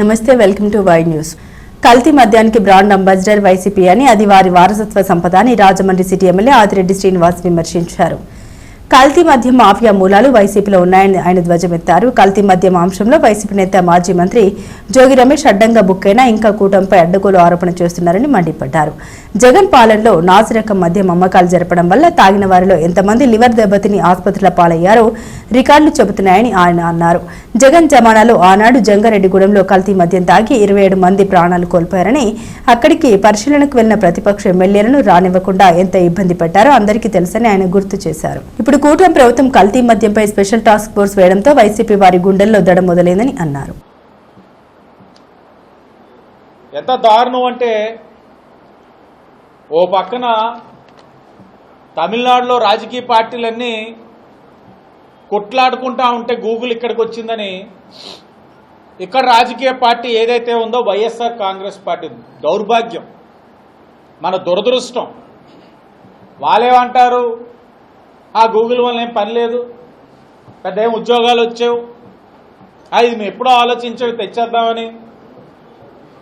నమస్తే welcome to Y news. కల్తీ మద్యానికి బ్రాండ్ అంబాసిడర్ వైసీపీ అని అది వారి వారసత్వ సంపద అని రాజమండ్రి సిటీ ఎమ్మెల్యే ఆదిరెడ్డి శ్రీనివాస్ విమర్శించారు. కల్తీ మద్యం మాఫియా మూలాలు వైసీపీలో ఉన్నాయని ఆయన ధ్వజమెత్తారు. కల్తీ మద్యం అంశంలో వైసీపీ నేత మాజీ మంత్రి జోగి రమేష్ అడ్డంగా బుక్కైనా ఇంకా కూటమిపై అడ్డగోలు ఆరోపణ చేస్తున్నారని మండిపడ్డారు. జగన్ పాలనలో నాసిరకం మద్యం అమ్మకాలు జరపడం వల్ల తాగిన వారిలో ఎంతమంది లివర్ దెబ్బతిని ఆసుపత్రుల పాలయ్యారో రికార్డులు చెబుతున్నాయని ఆయన అన్నారు. జగన్ జమానాలో ఆనాడు జంగారెడ్డిగూడెంలో కల్తీ మద్యం తాగి ఇరవై ఏడు మంది ప్రాణాలు కోల్పోయారని అక్కడికి పరిశీలనకు వెళ్ళిన ప్రతిపక్ష ఎమ్మెల్యేలను రానివ్వకుండా ఎంత ఇబ్బంది పెట్టారో అందరికీ తెలుసని ఆయన గుర్తు చేశారు. ఇప్పుడు కూటమి ప్రభుత్వం కల్తీ మద్యంపై స్పెషల్ టాస్క్ ఫోర్స్ వేయడంతో వైసీపీ వారి గుండెల్లో దడ మొదలైందని అన్నారు. ఎంత దారుణం అంటే ఓ పక్కన తమిళనాడులో రాజకీయ పార్టీలన్నీ కొట్లాడుకుంటా ఉంటే గూగుల్ ఇక్కడికి వచ్చిందని ఇక్కడ రాజకీయ పార్టీ ఏదైతే ఉందో వైఎస్ఆర్ కాంగ్రెస్ పార్టీ దౌర్భాగ్యం. మన దురదృష్టం. వాళ్ళేమంటారు ఆ గూగుల్ వల్ల ఏం పని లేదు. పెద్ద ఏం ఉద్యోగాలు వచ్చావు. అది మేము ఎప్పుడో ఆలోచించావు తెచ్చేద్దామని.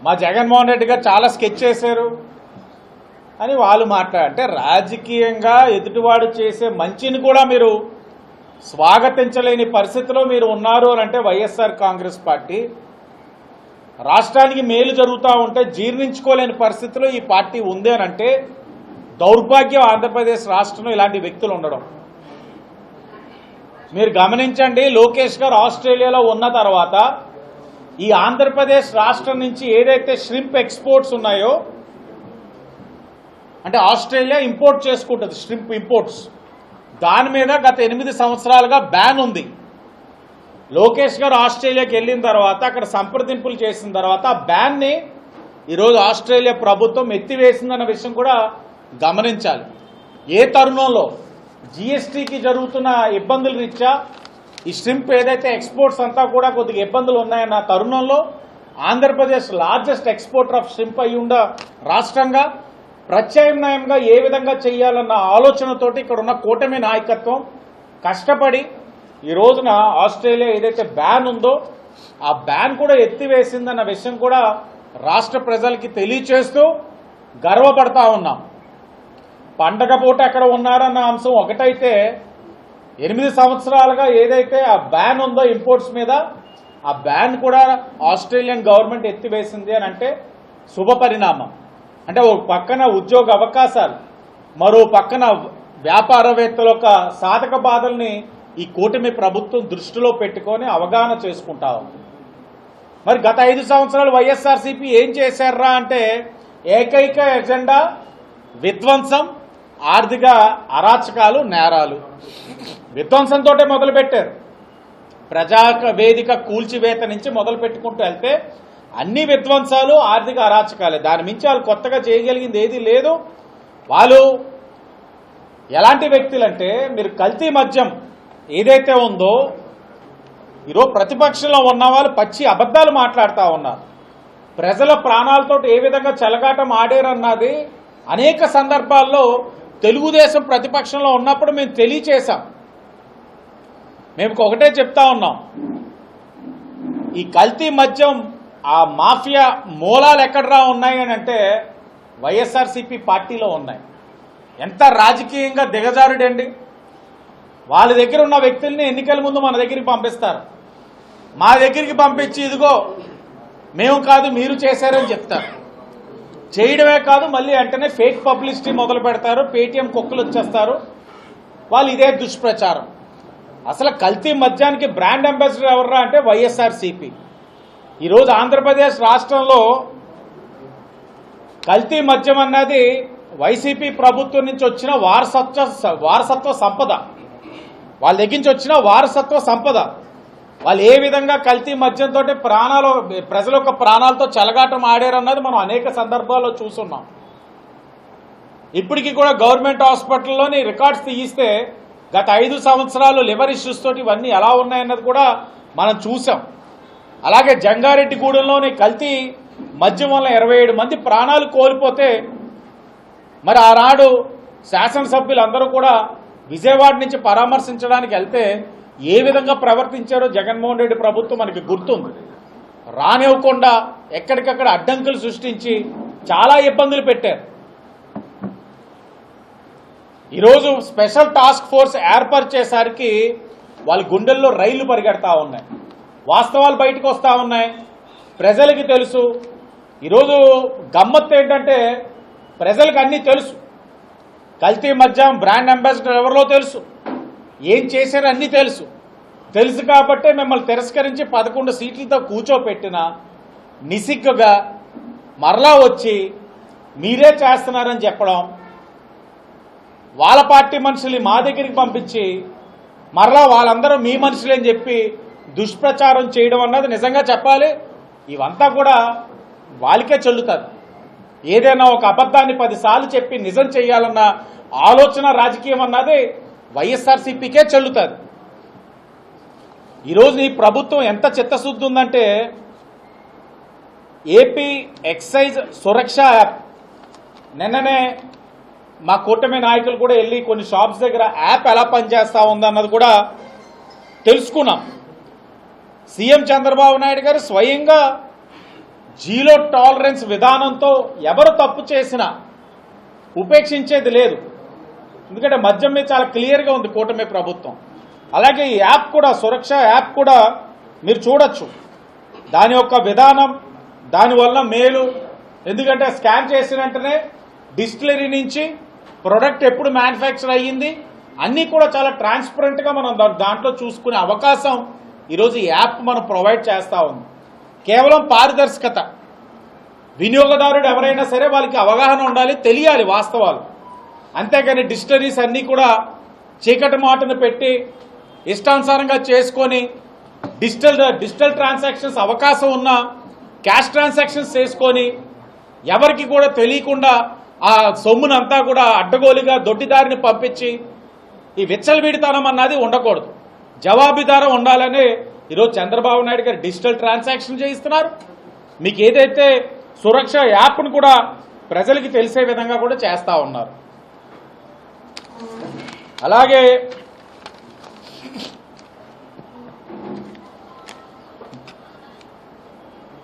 మా జగన్మోహన్ రెడ్డి గారు చాలా స్కెచ్ చేశారు. అని వాళ్ళు మాట్లాడంటే రాజకీయంగా ఎదుటివాడు చేసే మంచిని కూడా మీరు స్వాగతించలేని పరిస్థితిలో మీరు ఉన్నారు అని అంటే వైఎస్ఆర్ కాంగ్రెస్ పార్టీ. రాష్ట్రానికి మేలు జరుగుతూ ఉంటే జీర్ణించుకోలేని పరిస్థితిలో ఈ పార్టీ ఉంది అని అంటే దౌర్భాగ్యం ఆంధ్రప్రదేశ్ రాష్ట్రంలో ఇలాంటి వ్యక్తులు ఉండడం. మీరు గమనించండి లోకేష్ గారు ఆస్ట్రేలియాలో ఉన్న తర్వాత ఈ ఆంధ్రప్రదేశ్ రాష్ట్రం నుంచి ఏదైతే ష్రింప్ ఎక్స్పోర్ట్స్ ఉన్నాయో అంటే ఆస్ట్రేలియా ఇంపోర్ట్ చేసుకుంటుంది ష్రింప్ ఇంపోర్ట్స్ దాని మీద గత ఎనిమిది సంవత్సరాలుగా బ్యాన్ ఉంది. లోకేష్ గారు ఆస్ట్రేలియాకి వెళ్ళిన తర్వాత అక్కడ సంప్రదింపులు చేసిన తర్వాత ఆ బ్యాన్ని ఈరోజు ఆస్ట్రేలియా ప్రభుత్వం ఎత్తివేసిందన్న విషయం కూడా గమనించాలి. ఏ తరుణంలో? జీఎస్టీకి జరుగుతున్న ఇబ్బందుల రీత్యా ఈ స్ట్రింప్ ఏదైతే ఎక్స్పోర్ట్స్ అంతా కూడా కొద్దిగా ఇబ్బందులు ఉన్నాయన్న తరుణంలో Andhra Pradesh largest exporter of shrimp అయి ఉండ రాష్ట్రంగా ప్రత్యామ్నాయంగా ఏ విధంగా చేయాలన్న ఆలోచనతోటి ఇక్కడ ఉన్న కూటమి నాయకత్వం కష్టపడి ఈ రోజున ఆస్ట్రేలియా ఏదైతే బ్యాన్ ఉందో ఆ బ్యాన్ కూడా ఎత్తివేసిందన్న విషయం కూడా రాష్ట్ర ప్రజలకి తెలియచేస్తూ గర్వపడతా ఉన్నాం. పండగ పూట ఎక్కడ ఉన్నారన్న అంశం ఒకటైతే ఎనిమిది సంవత్సరాలుగా ఏదైతే ఆ బ్యాన్ ఉందో ఇంపోర్ట్స్ మీద ఆ బ్యాన్ కూడా ఆస్ట్రేలియన్ గవర్నమెంట్ ఎత్తివేసింది అని అంటే శుభ పరిణామం. అంటే ఒక పక్కన ఉద్యోగ అవకాశాలు మరో పక్కన వ్యాపారవేత్తల యొక్క సాధక బాధల్ని ఈ కూటమి ప్రభుత్వం దృష్టిలో పెట్టుకొని అవగాహన చేసుకుంటా ఉంది. మరి గత ఐదు సంవత్సరాలు వైఎస్ఆర్సీపీ ఏం చేశారా అంటే ఏకైక ఎజెండా విధ్వంసం ఆర్థిక అరాచకాలు నేరాలు. విధ్వంసంతో మొదలుపెట్టారు. ప్రజా వేదిక కూల్చివేత నుంచి మొదలు పెట్టుకుంటూ వెళ్తే అన్ని విధ్వంసాలు ఆర్థిక అరాచకాలే. దాని మించి వాళ్ళు కొత్తగా చేయగలిగింది ఏది లేదు. వాళ్ళు ఎలాంటి వ్యక్తులంటే మీరు కల్తీ మద్యం ఏదైతే ఉందో ఈరోజు ప్రతిపక్షంలో ఉన్న వాళ్ళు పచ్చి అబద్ధాలు మాట్లాడుతూ ఉన్నారు. ప్రజల ప్రాణాలతో ఏ విధంగా చెలగాటం ఆడారన్నది అనేక సందర్భాల్లో తెలుగుదేశం ప్రతిపక్షంలో ఉన్నప్పుడు మేము తెలియచేశాం. మేము ఒకటే చెప్తా ఉన్నాం. ఈ కల్తీ మద్యం ఆ మాఫియా మూలాలు ఎక్కడరా ఉన్నాయి అని అంటే వైఎస్ఆర్సీపీ పార్టీలో ఉన్నాయి. ఎంత రాజకీయంగా దిగజారుడండి. వాళ్ళ దగ్గర ఉన్న వ్యక్తుల్ని ఎన్నికల ముందు మన దగ్గరికి పంపిస్తారు. మా దగ్గరికి పంపించి ఇదిగో మేము కాదు మీరు చేశారని చెప్తారు. చేయడమే కాదు మళ్ళీ వెంటనే ఫేక్ పబ్లిసిటీ మొదలు పెడతారు పేటీఎం కుక్కలు వచ్చేస్తారు. వాళ్ళు ఇదే దుష్ప్రచారం. అసలు కల్తీ మద్యానికి బ్రాండ్ అంబాసిడర్ ఎవర్రా అంటే వైఎస్ఆర్సీపీ. ఈరోజు ఆంధ్రప్రదేశ్ రాష్ట్రంలో కల్తీ మద్యం అన్నది వైసీపీ ప్రభుత్వం నుంచి వచ్చిన వారసత్వ వారసత్వ సంపద. వాళ్ళ దగ్గర నుంచి వచ్చిన వారసత్వ సంపద. వాళ్ళు ఏ విధంగా కల్తీ మద్యంతో ప్రాణాలు ప్రజల యొక్క ప్రాణాలతో చెలగాటం ఆడారన్నది మనం అనేక సందర్భాల్లో చూస్తున్నాం. ఇప్పటికీ కూడా గవర్నమెంట్ హాస్పిటల్లోని రికార్డ్స్ తీయిస్తే గత ఐదు సంవత్సరాలు లివర్ ఇష్యూస్ తోటి ఇవన్నీ ఎలా ఉన్నాయన్నది కూడా మనం చూసాం అలాగే జంగారెడ్డిగూడెంలోని కల్తీ మద్యం వల్ల ఇరవై ఏడు మంది ప్రాణాలు కోల్పోతే మరి ఆనాడు శాసనసభ్యులందరూ కూడా విజయవాడ నుంచి పరామర్శించడానికి వెళ్తే ఏ విధంగా ప్రవర్తించారో జగన్మోహన్ రెడ్డి ప్రభుత్వం మనకి గుర్తుంది. రానివ్వకుండా ఎక్కడికక్కడ అడ్డంకులు సృష్టించి చాలా ఇబ్బందులు పెట్టారు. ఈరోజు స్పెషల్ టాస్క్ ఫోర్స్ ఏర్పరిచేసరికి వాళ్ళ గుండెల్లో రైళ్ళు పరిగెడతా ఉన్నాయి. వాస్తవాలు బయటకు వస్తూ ఉన్నాయి. ప్రజలకి తెలుసు. ఈరోజు గమ్మత్తు ఏంటంటే ప్రజలకు అన్నీ తెలుసు. కల్తీ మద్యం బ్రాండ్ అంబాసిడర్ ఎవరిలో తెలుసు? ఏం చేశారో అన్నీ తెలుసు. తెలుసు కాబట్టే మిమ్మల్ని తిరస్కరించి పదకొండు సీట్లతో కూర్చోపెట్టిన నిసిగ్గుగా మరలా వచ్చి మీరే చేస్తున్నారని చెప్పడం వాళ్ళ పార్టీ మనుషుల్ని మా దగ్గరికి పంపించి మరలా వాళ్ళందరూ మీ మనుషులే అని చెప్పి దుష్ప్రచారం చేయడం అన్నది నిజంగా చెప్పాలి. ఇవంతా కూడా వాళ్ళకే చెల్లుతారు. ఏదైనా ఒక అబద్ధాన్ని పదిసార్లు చెప్పి నిజం చేయాలన్న ఆలోచన రాజకీయం అన్నది వైఎస్ఆర్సీపీకే చెల్లుతుంది ఈరోజు ఈ ప్రభుత్వం ఎంత చిత్తశుద్ధి ఉందంటే ఏపీ ఎక్సైజ్ సురక్ష యాప్. నిన్ననే మా కూటమి నాయకులు కూడా వెళ్ళి కొన్ని షాప్స్ దగ్గర యాప్ ఎలా పనిచేస్తూ ఉందన్నది కూడా తెలుసుకున్నాం. సీఎం చంద్రబాబు నాయుడు గారు స్వయంగా జీలో టాలరెన్స్ విధానంతో ఎవరు తప్పు చేసినా ఉపేక్షించేది లేదు. ఎందుకంటే మద్యం మీద చాలా క్లియర్గా ఉంది కూటమి ప్రభుత్వం. అలాగే ఈ యాప్ కూడా సురక్ష యాప్ కూడా మీరు చూడొచ్చు. దాని యొక్క విధానం దానివల్ల మేలు. ఎందుకంటే స్కాన్ చేసిన వెంటనే డిస్టిలరీ నుంచి ప్రొడక్ట్ ఎప్పుడు మ్యానుఫ్యాక్చర్ అయ్యింది అన్నీ కూడా చాలా ట్రాన్స్పరెంట్గా మనం దాంట్లో చూసుకునే అవకాశం ఈరోజు ఈ యాప్ మనం ప్రొవైడ్ చేస్తూ ఉంది. కేవలం పారదర్శకత. వినియోగదారుడు ఎవరైనా సరే వాళ్ళకి అవగాహన ఉండాలి తెలియాలి వాస్తవాలు. అంతేగాని డిస్టరీస్ అన్నీ కూడా చీకటి మాటను పెట్టి ఇష్టానుసారంగా చేసుకొని డిజిటల్ డిజిటల్ ట్రాన్సాక్షన్స్ అవకాశం ఉన్న క్యాష్ ట్రాన్సాక్షన్స్ చేసుకొని ఎవరికి కూడా తెలియకుండా ఆ సొమ్మునంతా కూడా అడ్డగోలుగా దొడ్డిదారిని పంపించి ఈ విచ్చలవిడితనం అన్నది ఉండకూడదు. జవాబుదారం ఉండాలని ఈరోజు చంద్రబాబు నాయుడు గారు డిజిటల్ ట్రాన్సాక్షన్ చేయిస్తున్నారు. మీకు ఏదైతే సురక్ష యాప్ను కూడా ప్రజలకి తెలిసే విధంగా కూడా చేస్తూ ఉన్నారు. అలాగే